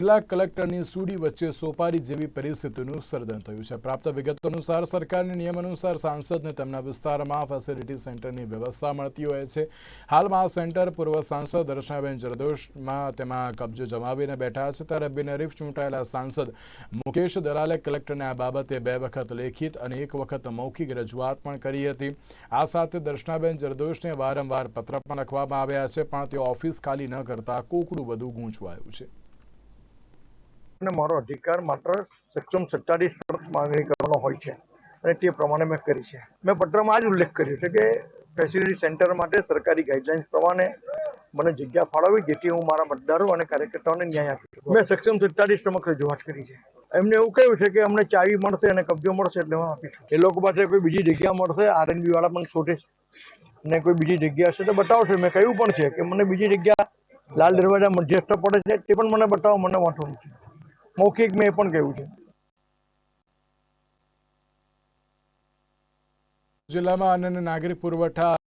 જિલ્લા કલેક્ટરની સુડી વચ્ચે સોપારી જેવી પરિસ્થિતિનું સર્જન થયું છે. પ્રાપ્ત વિગતો અનુસાર સરકારની નિયમ અનુસાર સાંસદને તેમના વિસ્તારમાં ફેસિલિટી સેન્ટરની વ્યવસ્થા મળતી હોય છે. હાલમાં આ સેન્ટર પૂર્વ સાંસદ દર્શનાબેન જરદોશમાં તેમાં કબજો જમાવીને બેઠા છે. ત્યારે બિનહરીફ ચૂંટાયેલા સાંસદ મુકેશ દલાલે કલેક્ટરને આ બાબતે બે વખત લેખિત અને એક વખત મૌખિક રજૂઆત પણ કરી હતી. આ સાથે દર્શનાબેન જરદોશને વારંવાર પત્ર પણ લખવામાં આવ્યા છે, પણ તેઓ ઓફિસ ખાલી ન કરતા કોકડું વધુ ગૂંચવાયું છે. અને મારો અધિકાર માત્ર સક્ષમ સત્તાધીશ તરફ માંગણી કરવાનો હોય છે. અને તે પ્રમાણે મેં કરી છે. મેં પત્રમાં આ જ ઉલ્લેખ કર્યો છે કે ફેસિલિટી સેન્ટર માટે સરકારી ગાઈડલાઇન્સ પ્રમાણે મને જગ્યા ફાળવી જેથી હું મારા મતદારો અને કાર્યકર્તાઓને ન્યાય આપી શકું. મેં સક્ષમ સત્તાધીશ સમક્ષ રજૂઆત કરી છે. એમને એવું કહ્યું છે કે અમને ચાવી મળશે અને કબજો મળશે એટલે હું આપીશું એ લોકો પાસે કોઈ બીજી જગ્યા મળશે? આરએનબી વાળા પણ શોધે ને કોઈ બીજી જગ્યા હશે તો બતાવશે. મેં કહ્યું પણ છે કે મને બીજી જગ્યા લાલ દરવાજા મધ્યસ્થ પડે છે. તે પણ મને બતાવો, મને વાંધો નથી. મૌખિક મેં પણ કહ્યું છે. જિલ્લામાં અન્ન નાગરિક પુરવઠા